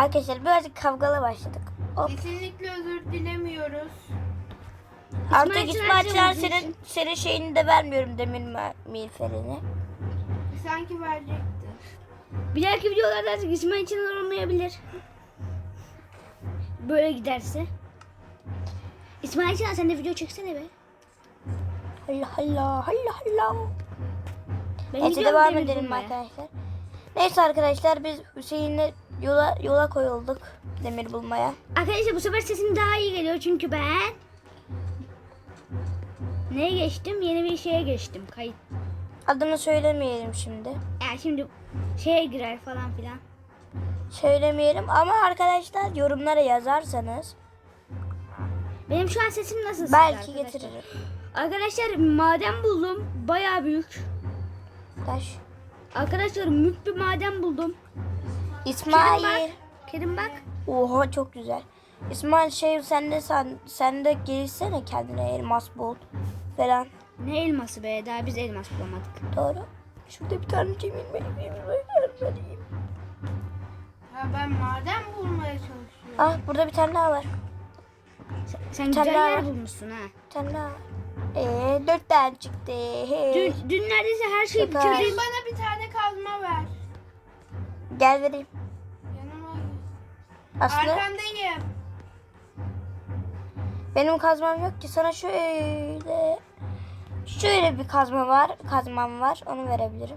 Arkadaşlar birazcık kavgalı başladık. Hop. Kesinlikle özür dilemiyoruz. Artık İsmail İsmail Çınar senin, senin şeyini de vermiyorum demir mi- miğferini. Sanki verecekti. Bir dahaki videolarda artık İsmail Çınar olmayabilir. Böyle giderse. İsmail Çınar sen de video çeksene be. Allah Allah Allah Allah. Ben Neyse devam edelim bulmaya. arkadaşlar. Neyse arkadaşlar biz Hüseyin'le yola yola koyulduk demir bulmaya. Arkadaşlar bu sefer sesim daha iyi geliyor çünkü ben neye geçtim? Yeni bir şeye geçtim. Kayıt. Adını söylemeyelim şimdi. Yani şimdi şeye girer falan filan. Söylemeyelim ama arkadaşlar yorumlara yazarsanız Benim şu an sesim nasıl? belki arkadaşlar? getiririm. Arkadaşlar maden buldum. Bayağı büyük. Taş. Arkadaşlar büyük bir maden buldum. Kerim İsmail. bak. Kerim bak. Oha çok güzel. İsmail şey sen de sen, sen de gelişsene kendine elmas bul falan. Ne elması be? Daha biz elmas bulamadık. Doğru. Şurada bir tane cemil benim vermeliyim. Ya ben maden bulmaya çalışıyorum. Ah burada bir tane daha var. Sen, sen güzel yer var. bulmuşsun ha. Bir tane daha var. Ee, dört tane çıktı. Hey. Dün, dün neredeyse her şeyi bitirdim. Kerim bana bir tane kazma ver. Gel vereyim. Yanıma. Aslında Arkandayım. benim kazmam yok ki. Sana şöyle şöyle bir kazma var. Kazmam var. Onu verebilirim.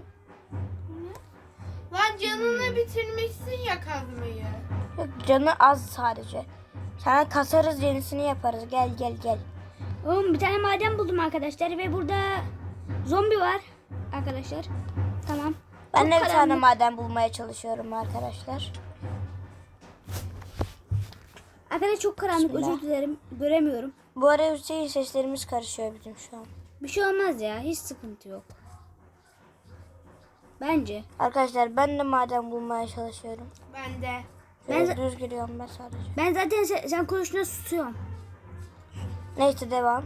Lan canını bitirmişsin ya kazmayı. Yok canı az sadece. Sana kasarız yenisini yaparız. Gel gel gel. Oğlum bir tane maden buldum arkadaşlar ve burada zombi var arkadaşlar. Ben de bir tane maden bulmaya çalışıyorum arkadaşlar. Arkadaşlar çok karanlık Bismillah. özür dilerim. Göremiyorum. Bu ara Hüseyin seslerimiz karışıyor bizim şu an. Bir şey olmaz ya. Hiç sıkıntı yok. Bence. Arkadaşlar ben de maden bulmaya çalışıyorum. Ben de. Ben Ben- düz giriyorum ben sadece. Ben zaten sen, sen konuştuğunda susuyorum. Neyse devam.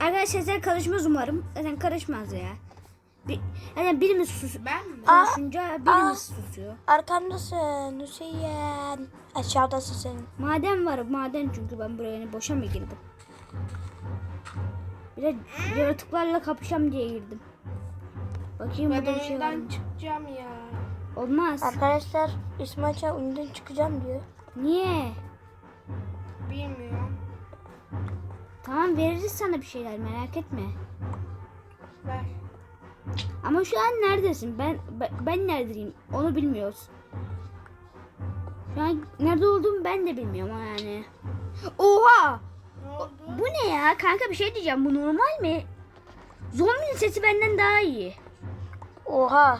Arkadaşlar sen karışmaz umarım. Zaten karışmaz ya. Bir, yani birimiz sus Ben mi? Aa, konuşunca birimiz susuyor. Arkamdasın Hüseyin. Aşağıdasın sen. Maden var maden çünkü ben buraya hani boşa mı girdim? Bir de yaratıklarla kapışam diye girdim. Bakayım Ben burada bir şey var mı? çıkacağım ya. Olmaz. Arkadaşlar İsmail Çağ oyundan çıkacağım diyor. Niye? Bilmiyorum. Tamam veririz sana bir şeyler merak etme. Ver. Ama şu an neredesin? Ben ben, neredeyim? Onu bilmiyoruz. Şu an nerede olduğumu ben de bilmiyorum yani. Oha! Ne? Bu ne ya? Kanka bir şey diyeceğim. Bu normal mi? Zombinin sesi benden daha iyi. Oha.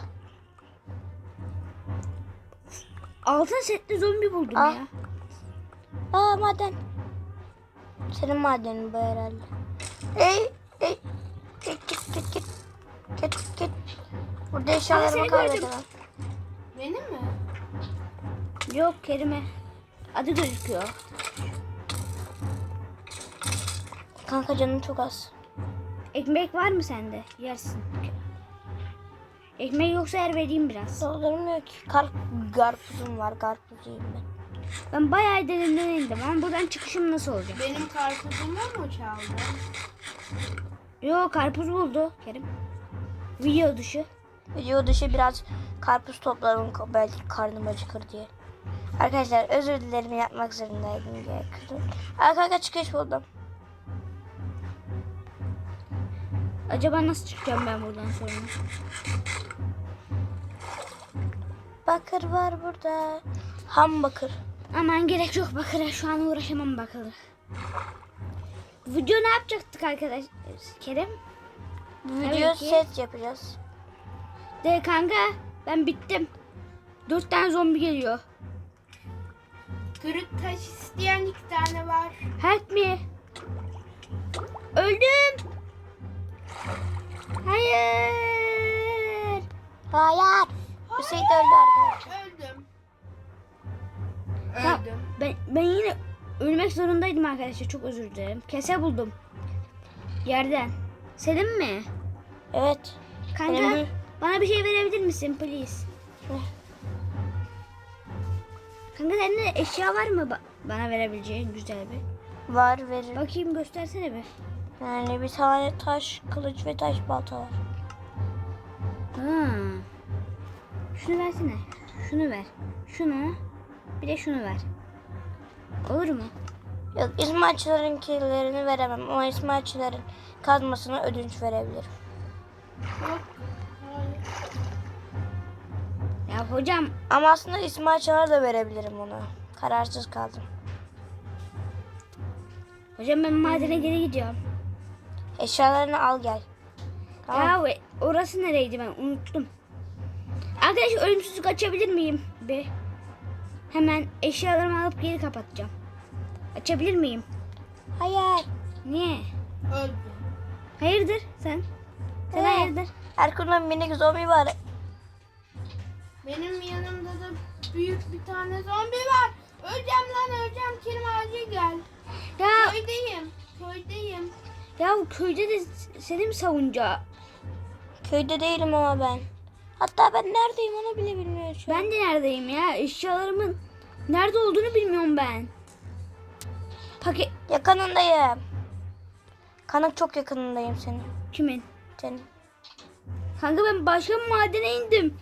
Altın setli zombi buldum Ah. ya. Aa maden. Senin madenin bu herhalde. Ey ey. Git git git git. Git git. Burada eşyalarımı kaybedemem. Benim mi? Yok Kerime. Adı gözüküyor. Kanka canım çok az. Ekmek var mı sende? Yersin. Ekmek yoksa yer vereyim biraz. Doldurmuyor ki. Kar, karpuzum var. Karpuz yiyeyim ben. Ben bayağı derinden indim ama buradan çıkışım nasıl olacak? Benim karpuzumu mu çaldı? Yo karpuz buldu Kerim. Video dışı. Video dışı biraz karpuz topladım belki karnım acıkır diye. Arkadaşlar özür dilerim yapmak zorundaydım diye. Aa kanka çıkış buldum. Acaba nasıl çıkacağım ben buradan sonra? Bakır var burada. Ham bakır. Aman gerek yok bakıra şu an uğraşamam bakıra. Video ne yapacaktık arkadaş Kerem? Video ki. set yapacağız. De kanka ben bittim. Dört tane zombi geliyor. Kırık taş isteyen iki tane var. Help me. Öldüm. Hayır. Hayır. Hüseyin de öldü arkadaşlar. Öldüm. Ya, Öldüm. ben, ben yine ölmek zorundaydım arkadaşlar. Çok özür dilerim. Kese buldum. Yerden. Senin mi? Evet. Kanka Benim bana bir şey verebilir misin please? Kanka sende eşya var mı ba- bana verebileceğin güzel bir? Var verir. Bakayım göstersene bir. Yani bir tane taş kılıç ve taş balta var. Ha. Şunu versene. Şunu ver. Şunu. Bir de şunu ver. Olur mu? Yok İsmailçilerin veremem ama İsmailçilerin kazmasına ödünç verebilirim. Ya hocam Ama aslında İsmailçilere de verebilirim onu. Kararsız kaldım. hocam ben madene geri gidiyorum. Eşyalarını al gel. Tamam. Ya orası nereydi ben unuttum. Arkadaş ölümsüzlük açabilir miyim? Bir. Hemen eşyalarımı alıp geri kapatacağım. Açabilir miyim? Hayır. Niye? Öldü. Hayırdır sen? Sen Evet. hayırdır? Erkun'un minik zombi var. Benim yanımda da büyük bir tane zombi var. Öleceğim lan öleceğim. Kerim acil gel. Ya Köydeyim. Köydeyim. ya köyde de seni mi savunca? Köyde değilim ama ben. Hatta ben neredeyim onu bile bilmiyorum şu an. Ben de neredeyim ya? Eşyalarımın nerede olduğunu bilmiyorum ben. Paket Yakınındayım. Kanık çok yakınındayım senin. kimin? Senin. Kanka ben başka bir madene indim.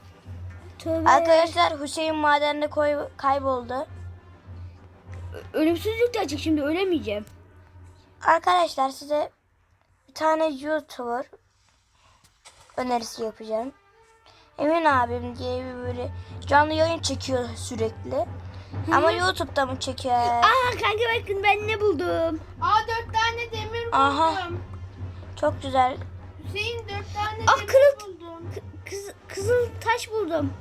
Tövbe. Arkadaşlar Hüseyin madende koy, kayboldu. Ölümsüzlük de açık şimdi ölemeyeceğim. Arkadaşlar size bir tane YouTuber önerisi yapacağım. Emin abim diye bir böyle canlı yayın çekiyor sürekli. Ama YouTube'da mı çekiyor? Aa kanka bakın ben ne buldum. Aa dört tane demir buldum. Aha. Çok güzel. Hüseyin dört tane Ah, demir kırık. buldum. K- kız, kızıl taş buldum.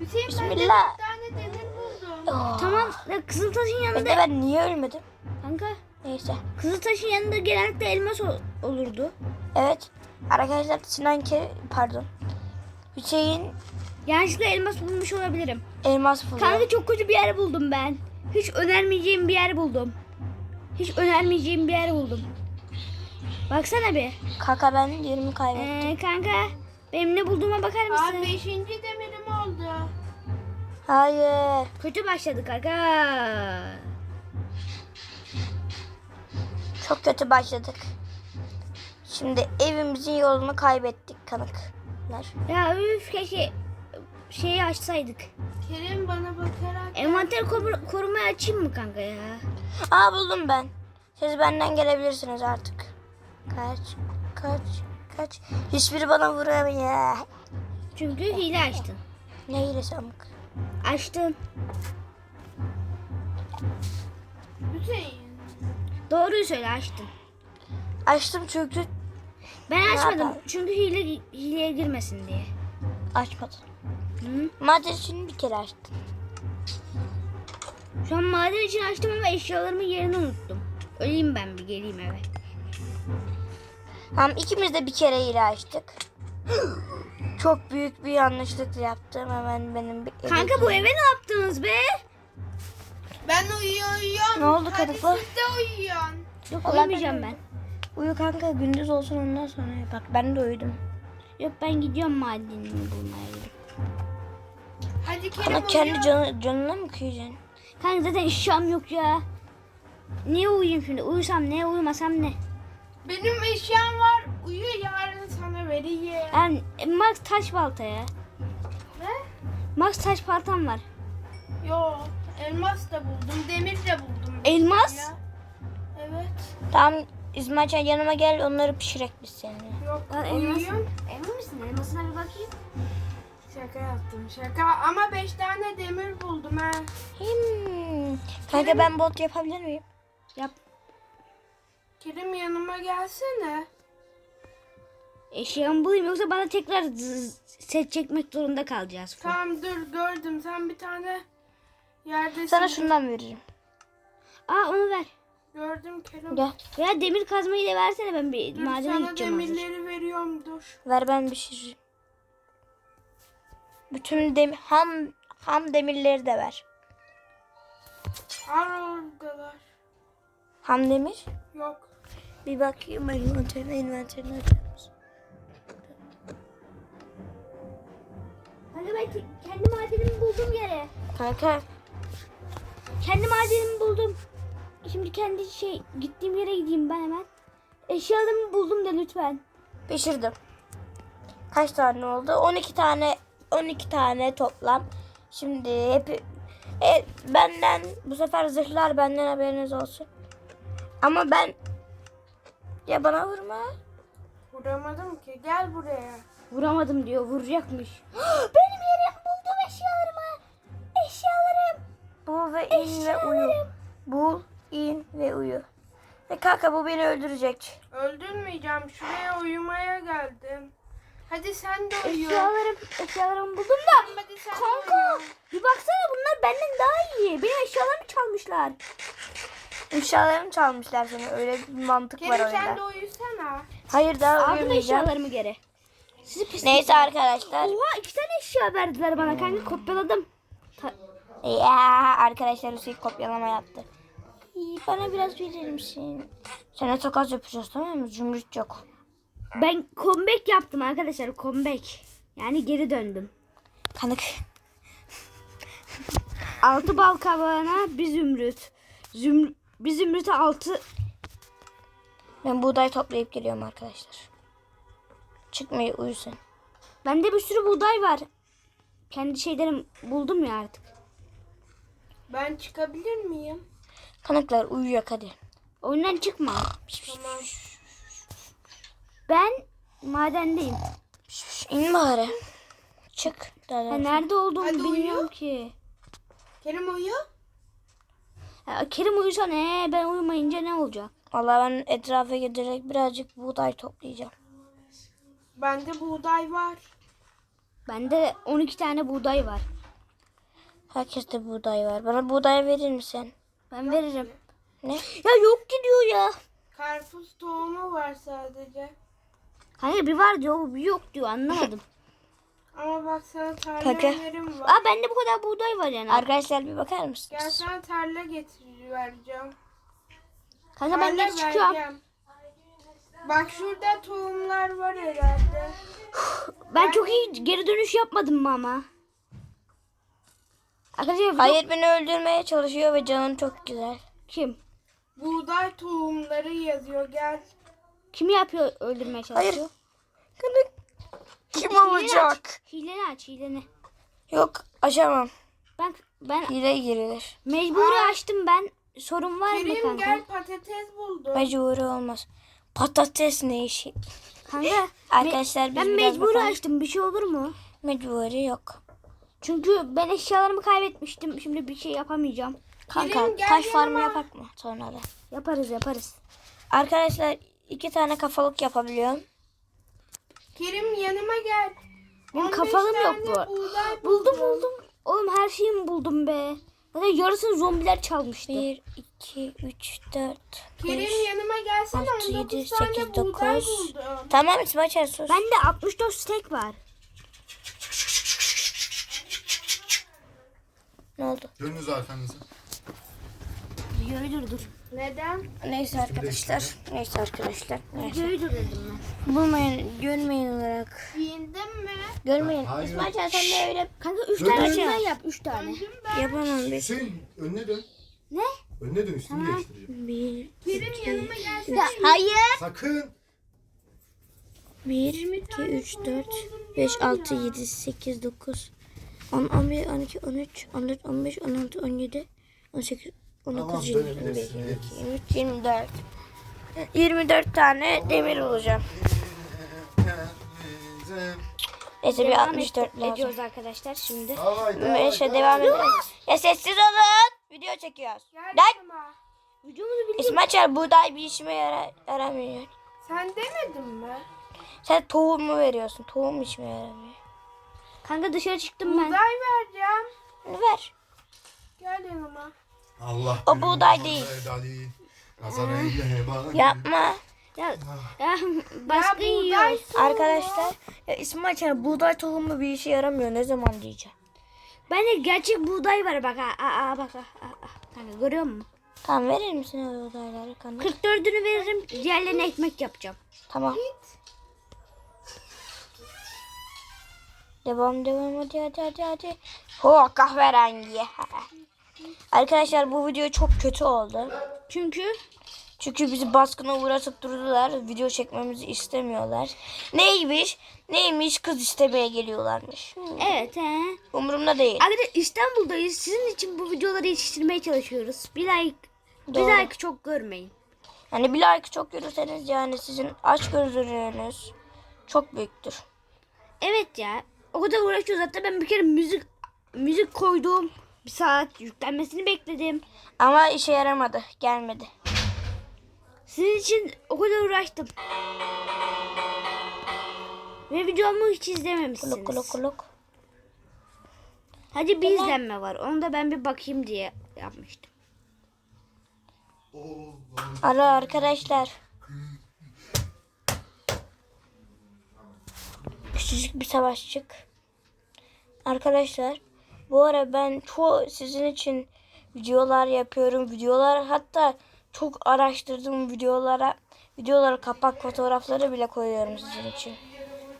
Hüseyin ben de Bismillah. dört tane demir buldum. Oh. Tamam ya kızıl taşın yanında. de ben niye ölmedim? Kanka Neyse. kızıl taşın yanında genellikle elmas ol- olurdu. Evet. Arkadaşlar Sinan Ke pardon. Hüseyin Yanlışlıkla elmas bulmuş olabilirim. elmas buluyor. Kanka çok kötü bir yer buldum ben. Hiç önermeyeceğim bir yer buldum. Hiç önermeyeceğim bir yer buldum. Baksana bir. Kaka ben yerimi kaybettim. Ee, kanka benim ne bulduğuma bakar mısın? beşinci demirim oldu. Hayır. Kötü başladık kanka. Çok kötü başladık. Şimdi evimizin yolunu kaybettik kanıklar. Ya üf keşke şeyi açsaydık. Kerim bana bakarak Envanter koru- korumayı açayım mı kanka ya? Aa buldum ben. Siz benden gelebilirsiniz artık. Kaç, kaç, kaç. Hiçbiri bana vuramıyor. Çünkü hile açtın. Ne hilesi amık. Açtın. Hüseyin. Doğruyu söyle açtın. Açtım çünkü Ben açmadım. yapalım? Çünkü hile hileye girmesin diye. açmadım. Hı? Maden için bir kere açtım. Şu an maden için açtım ama eşyalarımın yerini unuttum. Öleyim ben bir geleyim eve. Tamam ikimiz de bir kere hile açtık. Çok büyük bir yanlışlık yaptım. Hemen benim bir Kanka bu eve ne yaptınız be? Ben uyuyor uyuyorum. Ne oldu Hadi kadıklı? siz de uyuyun. Yok Allah uyumayacağım ben-. Uyu kanka gündüz olsun ondan sonra. Bak ben de uyudum. Yok ben gidiyorum madenini bulmaya gidip. Ama kendi canı, canına mı kıyacaksın? Kanka zaten eşyam yok ya. Niye uyuyayım şimdi? Uyusam ne uyumasam ne? Benim eşyam var. Uyu yarın sana vereyim. Ben e, Max taş balta ya. Ne? Max taş baltam var. Yo elmas da buldum. Demir de buldum. Elmas? Ya. Evet. Tamam İsmailcan yanıma gel onları pişirek biz seninle. Yok Lan elmas. uyuyun. Emin misin? Elmasına bir bakayım. Şaka yaptım şaka. Ama beş tane demir buldum ha. Hmm. Kanka ben bot yapabilir miyim? Yap. Kerim yanıma gelsene. Eşyamı bulayım yoksa bana tekrar set çekmek zorunda kalacağız. Tamam dur gördüm. Sen bir tane yerdesin. Sana şundan veririm. Aa onu ver. Gördüm Kerim. Gel. Veya demir kazmayı da versene ben bir Dur madene sana gideceğim hazır. demirleri veriyorum dur. Ver ben pişiririm. Bütün dem ham ham demirleri de ver. Ar oradalar. Ham demir. Yok. Bir bakayım envanterine envanterine açar mısın? Kanka ben ke- kendi madenimi buldum yere. Kanka Kendi madenimi buldum. Şimdi kendi şey gittiğim yere gideyim ben hemen. Eşyalarımı buldum da lütfen. Pişirdim. Kaç tane oldu? 12 tane 12 tane toplam. Şimdi hep e, benden bu sefer zırhlar benden haberiniz olsun. Ama ben ya bana vurma. Vuramadım ki. Gel buraya. Vuramadım diyor vuracakmış. Benim yerim buldum eşyalarımı. Eşyalarım. Bul ve in ve uyu. Bul, in ve uyu. Ve kanka bu beni öldürecek. Öldürmeyeceğim. Şuraya uyumaya geldim. Hadi sen de uyu. Eşyalarım, eşyalarımı buldum da. Hadi sen de Kanka uyu. bir baksana bunlar benden daha iyi. Benim eşyalarımı çalmışlar. Eşyalarımı çalmışlar seni. Öyle bir mantık var Kerim sen de orada. uyusana. Hayır daha Aldım uyumayacağım. eşyalarımı geri. Sizi pislik. Neyse arkadaşlar. Oha iki tane eşya verdiler bana kanka kopyaladım. Ta- Ya arkadaşlar Hüseyin kopyalama yaptı. İyi, bana biraz verir misin? Sana takas yapacağız tamam mı? Zümrüt yok. Ben comeback yaptım arkadaşlar comeback. Yani geri döndüm. Kanık. Altı bal kabağına bir zümrüt. Zümr bir zümrüte altı. Ben buğday toplayıp geliyorum arkadaşlar. Çıkmayı uyu sen. Bende bir sürü buğday var. Kendi şeylerim buldum ya artık. Ben çıkabilir miyim? Kanıklar uyuyor hadi. Oyundan çıkma. Tamam. Ben madendeyim. Şş, İn bari. Çık. Da- nerede olduğumu Hadi uyu. bilmiyorum ki. Kerim uyu. Ya, Kerim uyusa ne? Ben uyumayınca ne olacak? Vallahi ben etrafa giderek birazcık buğday toplayacağım. Bende buğday var. Bende 12 tane buğday var. Herkeste buğday var. Bana buğday verir misin? Ben veririm. Ne? Ya yok gidiyor ya. Karpuz tohumu var sadece. Hani bir var diyor, bir yok diyor. Anlamadım. Ama bak sana önerim var. Aa bende bu kadar buğday var yani. Arkadaşlar bir bakar Gel mısınız? sana tarla getir vereceğim. Kanka ben geri çıkıyorum. Bak şurada tohumlar var herhalde. Ben çok iyi geri dönüş yapmadım mı ama? Arkadaşlar Hayır beni öldürmeye çalışıyor ve canım çok güzel. kim? Buğday tohumları yazıyor gel. Kim yapıyor öldürmeye çalışıyor? Kanık. Kim Hileni olacak? aç. Hileni aç hileni. Yok açamam. Ben ben Hile girilir. mecburi açtım ben. Sorun var mı Kerim kanka? gel patates buldum. Mecburi olmaz. Patates ne işi? Kanka Arkadaşlar biz ben mecburi bakalım. açtım. Bir şey olur mu? Mecburi yok. Çünkü ben eşyalarımı kaybetmiştim. Şimdi bir şey yapamayacağım. Kanka Kerim, gel taş farmı yapak mı sonra da? Yaparız yaparız. Arkadaşlar iki tane kafalık yapabiliyorum. Kerim yanıma gel. Benim 15 kafalım yok bu. Buldum buldum. Oğlum her şeyimi buldum be. Zaten yarısını zombiler çalmıştı. 1, 2, 3, 4, Kerim 5. yanıma gelsene. altı, 19 yedi, tane sekiz, buğday dokuz. buldum. Tamam İsmail Çer sus. Bende 64 steak var. Ne oldu? Dönünüz arkanızı. Videoyu durdur. Neden? Neyse arkadaşlar. Neyse arkadaşlar. Neyse. Videoyu dur dedim ben. Bulmayın, görmeyin olarak. Giyindin mi? Görmeyin. Hayır. İsmail Çer sen de öyle Kanka 3 Dur, tane şey yap 3 tane. Döndüm ben. yapamam bir. Hüseyin önüne dön. Ne? Önüne dön üstünü değiştireceğim. Bir, Kerim yanıma gelsene. hayır. Sakın. 1, 2, 3, 4, 5, 6, 7, 8, 9, 10, 11, 12, 13, 14, 15, 16, 17, 18, 19, Tamam, 20, dönebilirsin. 21, 22, 23, 24. 24 tane demir olacağım. Neyse bir Devam 64 et- lazım. ediyoruz arkadaşlar şimdi. Haydi. Neyse devam edelim. Ya sessiz olun. Video çekiyoruz. Lan. Videomuzu bildim. İsmail Çar buğday bir işime yara yaramıyor. Sen demedin mi? Sen tohum mu veriyorsun? Tohum işime yaramıyor. Kanka dışarı çıktım ben. Buğday vereceğim. Ver. Gel yanıma. Allah. O buğday değil. Yapma. Ya, ya baskın ya yiyoruz. tohumu. Arkadaşlar ya İsmail Çar buğday tohumu bir işe yaramıyor. Ne zaman diyeceğim. Bende gerçek buğday var bak. Aa, aa, bak. Aa, aa. Kanka görüyor musun? Tamam verir misin o buğdayları kanka? 44'ünü veririm. Diğerlerine ekmek yapacağım. Tamam. Devam devam hadi hadi hadi hadi. Ho kahverengi. Arkadaşlar bu video çok kötü oldu. Çünkü Çünkü bizi baskına uğratıp durdular. Video çekmemizi istemiyorlar. Neymiş? Neymiş? Kız istemeye geliyorlarmış. evet he. Umurumda değil. Arkadaşlar İstanbul'dayız. Sizin için bu videoları yetiştirmeye çalışıyoruz. Bir like, bir Doğru. like çok görmeyin. Yani bir like çok görürseniz yani sizin aç gözlülüğünüz çok büyüktür. Evet ya. O kadar uğraşıyoruz. Hatta ben bir kere müzik müzik koydum. Bir saat yüklenmesini bekledim. Ama işe yaramadı. Gelmedi. Sizin için o kadar uğraştım. Ve videomu hiç izlememişsiniz. Kuluk kuluk kuluk. Hadi bir izlenme var. Onu da ben bir bakayım diye yapmıştım. Alo arkadaşlar. Küçücük bir savaşçık. Arkadaşlar bu ara ben çoğu sizin için videolar yapıyorum. Videolar hatta çok araştırdığım videolara videolara kapak fotoğrafları bile koyuyorum sizin için.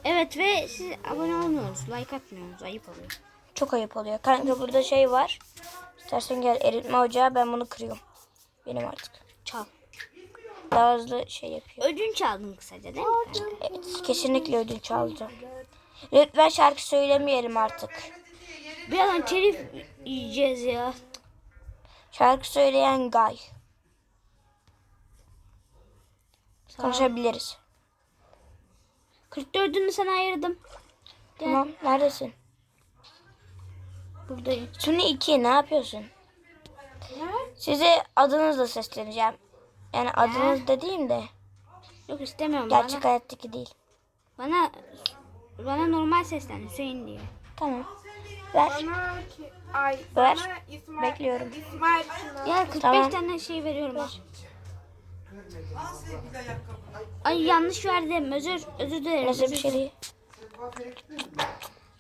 Evet ve siz abone olmuyorsunuz. Like atmıyorsunuz. Ayıp oluyor. Çok ayıp oluyor. Kanka burada şey var. İstersen gel eritme ocağı ben bunu kırıyorum. Benim artık. Çal. Daha hızlı şey yapıyor. Ödünç aldın kısaca değil mi? Evet, kesinlikle ödünç alacağım. Lütfen şarkı söylemeyelim artık. Birazdan telif yiyeceğiz ya. Şarkı söyleyen Gay. Konuşabiliriz. 44'ünü sana ayırdım. Gel. Tamam. Neredesin? Buradayım. Suni 2 ne yapıyorsun? Size adınızla sesleneceğim. Yani adınız dediğim de Yok istemiyorum gerçek bana. hayattaki değil. Bana bana normal seslen Hüseyin diye. Tamam. Ver. Bana ay, Ver. bana İsmail, Bekliyorum. İsmail. Ya 45 Tamam. tane şey veriyorum. ha. Ay yanlış verdim. Özür özür dilerim. Nasıl bir özür- şey değil.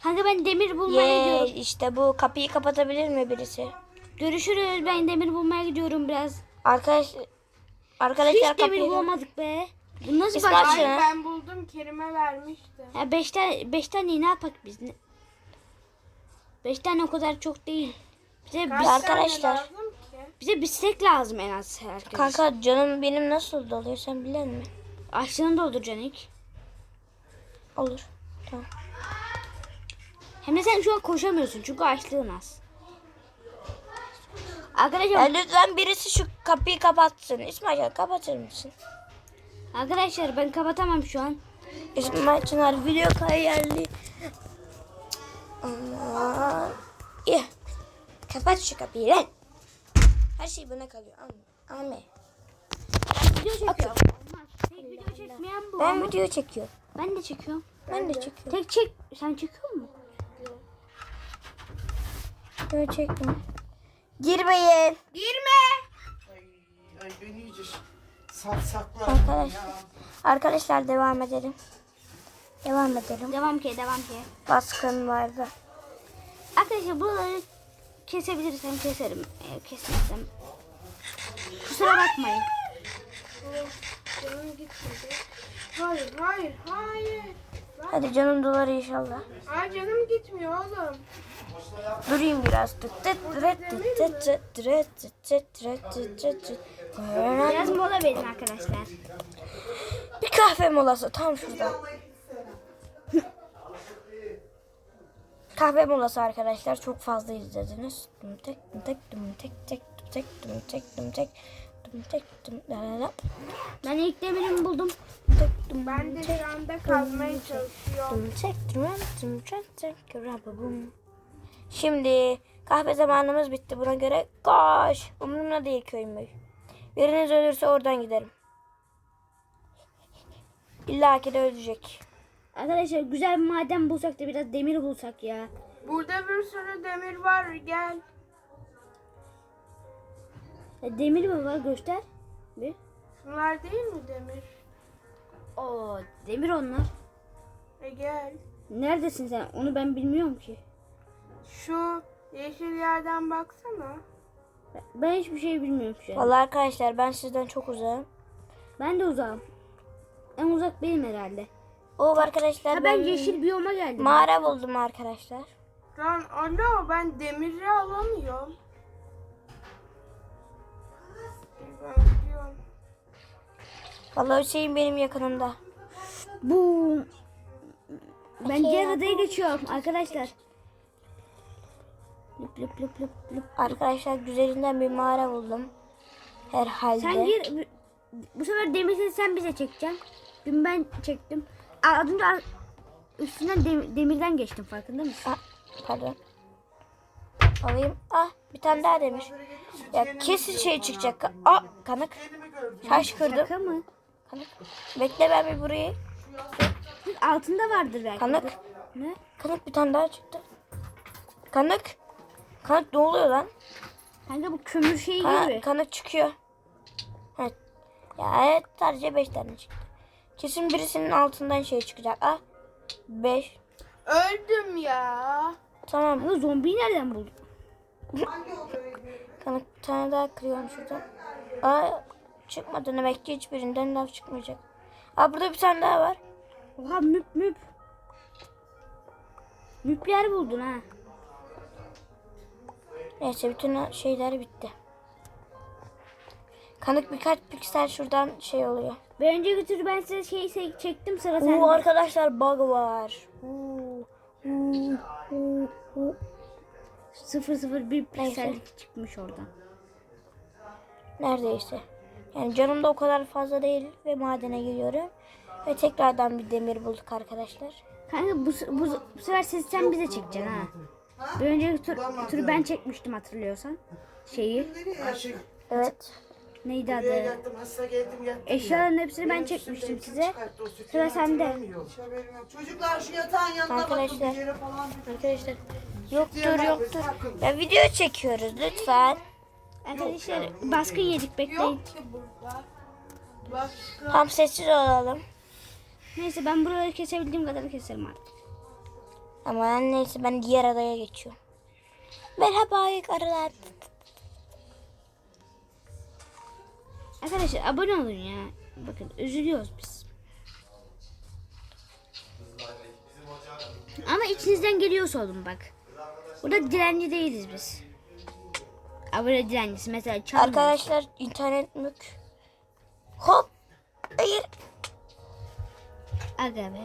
Kanka ben demir bulmaya Ye gidiyorum. işte bu kapıyı kapatabilir mi birisi? Görüşürüz. Ben demir bulmaya gidiyorum biraz. Arkadaş arkadaşlar Hiç demir kapıyı bulamadık be. Bu nasıl İsmail baş? Çınar. Ay ben buldum Kerim'e vermiştim. Ya 5 tane 5 tane ne yapak biz? 5 tane o kadar çok değil. Bize Kaç bir, arkadaşlar. bize bistek lazım en az herkes. Kanka canım benim nasıl doluyor sen bilen mi? Açlığını dolduracaksın ilk. Olur. Tamam. Hem de sen şu an koşamıyorsun çünkü açlığın az. Ya Arkadaşlar, lütfen birisi şu kapıyı kapatsın. İsmail kapatır mısın? arkadaşlar ben kapatamam şu an. İsmail Çınar video kayerli. Allah. İyi. Kapat şu kapıyı lan. Her şey bana kalıyor. Anne. Anne. Video çekiyorum. Olmaz. Tek video çekmeyen bu. Ben ama video çekiyorum. ben de çekiyorum. Ben de çekiyorum. Tek çek. Sen çekiyor musun? Video çekmiyorum. Girmeyin. Girme. Ay, ay beni iyice sarsaklar. Arkadaş, arkadaşlar devam edelim. Devam edelim. Devam ki, devam ki. Baskın vardı. Arkadaşlar buraları kesebilirsem keserim. Ee, kesmezsem. Kusura bakmayın. Hayır, hayır, hayır. Hadi canım doları inşallah. Ay canım gitmiyor oğlum. Durayım biraz. Biraz mola verin arkadaşlar. Bir kahve molası tam şurada. Kahve molası arkadaşlar çok fazla izlediniz. Dum tek dum tek dum tek tek dum tek dum tek dum tek dum tek la. Ben ilk demirimi buldum. Tek dum Ben de şu anda kazmaya çalışıyorum. dum tek dum dum tek tek rababum. Şimdi kahve zamanımız bitti. Buna göre koş. Umurumda değil köy müy. Biriniz ölürse oradan giderim. İlla ki de ölecek. Arkadaşlar güzel bir maden bulsak da biraz demir bulsak ya. Burada bir sürü demir var. Gel. Ya demir mi var göster. Bir. Bunlar değil mi demir? Oo demir onlar. E gel. Neredesin sen? Onu ben bilmiyorum ki. Şu yeşil yerden baksana. Ben hiçbir şey bilmiyorum şu an. Vallahi arkadaşlar ben sizden çok uzağım. Ben de uzağım. En uzak benim herhalde. Oh arkadaşlar ha, ben, ben yeşil biyoma geldim. Mağara buldum arkadaşlar. Lan alo ben demiri alamıyorum. Ben gidiyorum. Vallahi Hüseyin benim yakınımda. Bu ben diğer geçiyorum arkadaşlar. Lüp lüp lüp lüp lüp. Arkadaşlar güzelinden bir mağara buldum. Herhalde. Sen gir. Bu sefer demirsin sen bize çekeceksin. Dün ben çektim. Aa, Az önce üstünden dem- demirden geçtim farkında mısın? Ah, pardon. Alayım. Ah bir tane daha demiş. Ya kesin şey çıkacak. Aa kanık. Kendimi gördüm. Taş kırdım. Şaka mı? Kanık. Bekle ben bir burayı. Altında vardır belki. Kanık. Ne? Kanık bir tane daha çıktı. Kanık. Kanık ne oluyor lan? Kanka bu kömür şeyi Ka- gibi. kanık çıkıyor. Evet. Ya evet sadece 5 tane çıktı. Kesin birisinin altından şey çıkacak. Ah 5. Öldüm ya. Tamam. Kanka zombiyi nereden buldun? Kanık bir tane daha kırıyorum şuradan. Aa çıkmadı demek ki hiçbirinden lav çıkmayacak. Aa burada bir tane daha var. Oha müp müp. Müpler buldun ha. Neyse bütün şeyler bitti. Kanık birkaç piksel şuradan şey oluyor. Bir önceki tur ben size şey çektim sıra sende. Oo arkadaşlar bug var. Oo, oo, oo, oo. 001 piksel Neyse. çıkmış oradan. Neredeyse. Yani canım da o kadar fazla değil ve madene giriyorum. Ve tekrardan bir demir bulduk arkadaşlar. Kanka bu, bu, bu sefer siz sen bize çekeceksin ha. Bir önceki tur, turu ben çekmiştim hatırlıyorsan. Şeyi. Ayşe Evet. Neydi buraya adı? yattım hasta geldim yattım Eşyaların ya. hepsini ben çekmiştim size. Sıra sende. Çocuklar şu yatağın yanına bakın Arkadaşlar. bir yere falan. Arkadaşlar yoktur yoktur. Ya video çekiyoruz lütfen. Arkadaşlar baskın yedik bekleyin. Tam sessiz olalım. Neyse ben buraları kesebildiğim kadar keserim artık. Ama neyse ben diğer adaya geçiyorum. Merhaba arılar. Arkadaşlar abone olun ya. Bakın üzülüyoruz biz. Ama içinizden geliyorsa olun bak. Burada direnci değiliz biz. Abone direncisi mesela çalma. Arkadaşlar internet mük. Hop. Hayır. Aga be.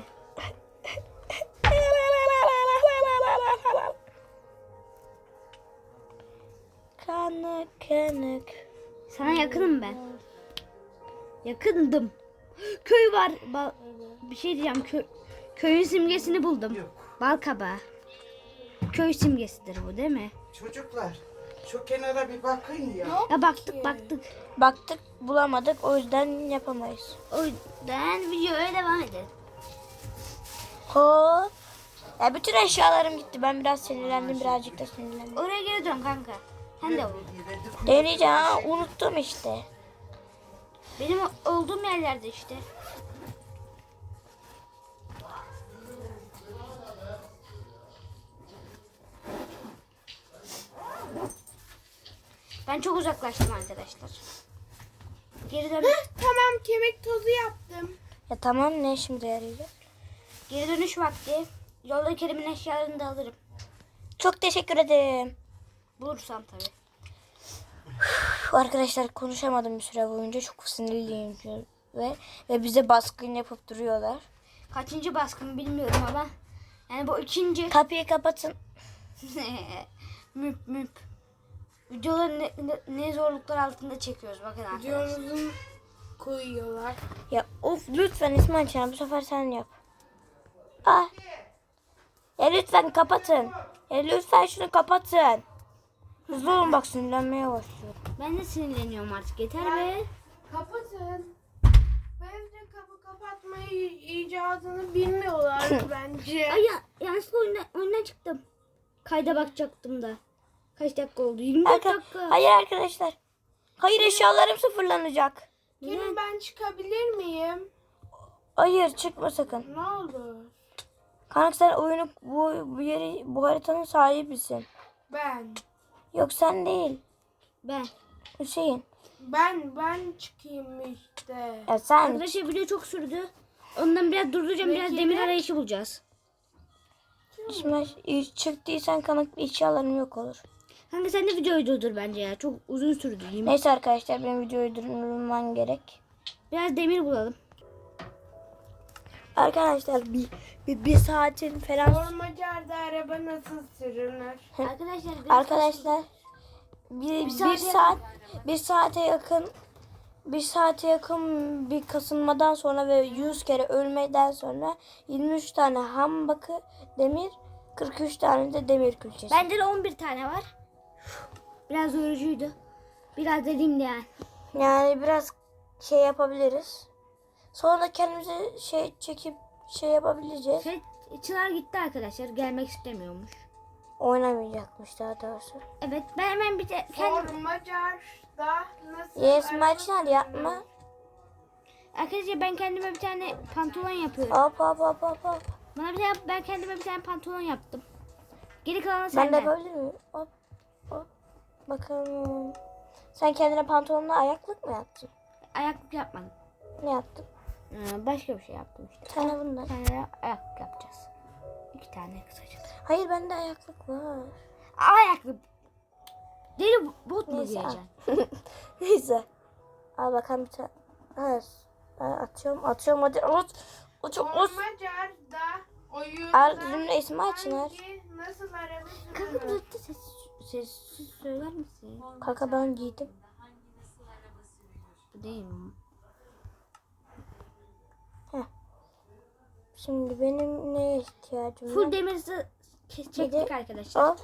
Kanık kanık. Sana yakınım ben. Yakındım. Köy var. Ba- bir şey diyeceğim. Kö- köyün simgesini buldum. Yok. Bal kabağı. Köy simgesidir bu değil mi? Çocuklar şu kenara bir bakın ya. Ya baktık baktık. Baktık bulamadık o yüzden yapamayız. O yüzden videoya devam edelim. Hop. Ya bütün eşyalarım gitti. Ben biraz sinirlendim birazcık da sinirlendim. Oraya geri dön kanka. Sen de ol. Deneyeceğim ha, unuttum işte. Benim olduğum yerlerde işte. Ben çok uzaklaştım arkadaşlar. Geri dön. Tamam kemik tozu yaptım. Ya tamam ne şimdi yarayacak? Geri dönüş vakti. Yolda Kerim'in eşyalarını da alırım. Çok teşekkür ederim. Bulursam tabii. Arkadaşlar konuşamadım bir süre boyunca çok sinirliyim ve ve bize baskın yapıp duruyorlar. Kaçıncı baskın bilmiyorum ama. Yani bu ikinci. Kapıyı kapatın. müp müp. Videoları ne, ne, ne zorluklar altında çekiyoruz bakın arkadaşlar. Videomuzu koyuyorlar. Ya of lütfen İsmail Çağan bu sefer sen yap. Ah. Ya lütfen kapatın. Ya lütfen şunu kapatın. Hızlı olun bak sinirlenmeye başlıyorum. Ben de sinirleniyorum artık yeter be. Kapatın. Bence kapı kapatmayı icadını bilmiyorlar bence. Ay ya, yanlışlıkla oyundan, oyundan çıktım. Kayda bakacaktım da. Kaç dakika oldu? 24 Arka- dakika. Hayır arkadaşlar. Hayır eşyalarım sıfırlanacak. Kerim ben çıkabilir miyim? Hayır çıkma sakın. Ne olur. Kanka sen oyunu bu, bu yeri bu haritanın sahibisin. Ben. Yok sen değil. Ben. Hüseyin. Ben ben çıkayım işte. Ya sen Arkadaşlar video çok sürdü. Ondan biraz durduracağım. Biraz Peki. demir arayışı bulacağız. İsmail çıktıysan kanık eşyalarım yok olur. Kanka sen de videoyu durdur bence ya. Çok uzun sürdü değil mi? Neyse arkadaşlar benim videoyu durdurmam gerek. Biraz demir bulalım. Arkadaşlar bir, bir, bir saatin falan Ormacarda araba nasıl sürülür? Arkadaşlar Arkadaşlar bir, bir, saate saat bir saate yakın bir saate yakın bir kasılmadan sonra ve 100 kere ölmeden sonra 23 tane ham bakı demir 43 tane de demir külçesi. Bende de 11 tane var. Biraz yorucuydu. Biraz dediğim de yani. Yani biraz şey yapabiliriz. Sonra kendimize şey çekip şey yapabileceğiz. Şey, Çınar gitti arkadaşlar. Gelmek istemiyormuş. Oynamayacakmış daha doğrusu. Evet ben hemen bir de kendim... Ormacarda nasıl Yes maçlar yapma. Arkadaşlar ben kendime bir tane pantolon yapıyorum. Hop hop hop hop hop. Bana bir tane, ben kendime bir tane pantolon yaptım. Geri kalanı Ben de senden. yapabilir miyim? Hop hop. Bakalım. Sen kendine pantolonla ayaklık mı yaptın? Ayaklık yapmadım. Ne yaptın? Ee, başka bir şey yaptım işte. Bir tane bundan. Bir tane de ayaklık yapacağız. İki tane kısaca. Hayır bende ayaklık var. Ayaklık. Deli bot mu Neyse al. giyeceksin? Neyse. Al bakalım bir tane. Evet. Ben atıyorum atıyorum hadi at. Uçum uç. Ormacarda oyunda Al zümre ismi açın her. hangi nasıl araba Kanka sürülür? dur ses, sessiz söyler misin? Kanka ben giydim. Bu değil mi? Şimdi benim neye ihtiyacım var? Full demirsi Bir çektik de- arkadaşlar. Hop.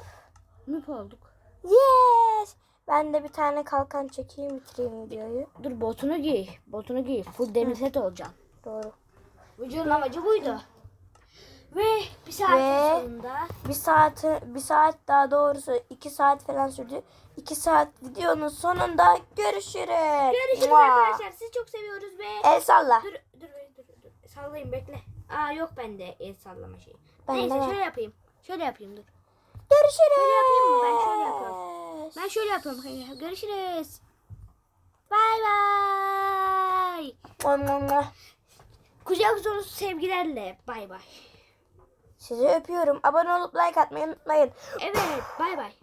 Noob olduk. Yes. Ben de bir tane kalkan çekeyim bitireyim videoyu. Dur botunu giy. Botunu giy. Full demir set olacaksın. Doğru. Vücudun amacı buydu. Ve bir saat Ve- sonunda Bir saat, bir saat daha doğrusu iki saat falan sürdü. İki saat videonun sonunda görüşürüz. görüşürüz Mua. arkadaşlar. Sizi çok seviyoruz ve El salla. dur dur dur dur. Sallayayım bekle. Aa yok bende el sallama şeyi. Bende Neyse var. şöyle yapayım. Şöyle yapayım dur. Görüşürüz. Şöyle yapayım mı? Ben şöyle yapıyorum. Ben şöyle yapıyorum. Görüşürüz. Bay bay. Kucak dolusu sevgilerle. Bay bay. Sizi öpüyorum. Abone olup like atmayı unutmayın. Evet bay bay.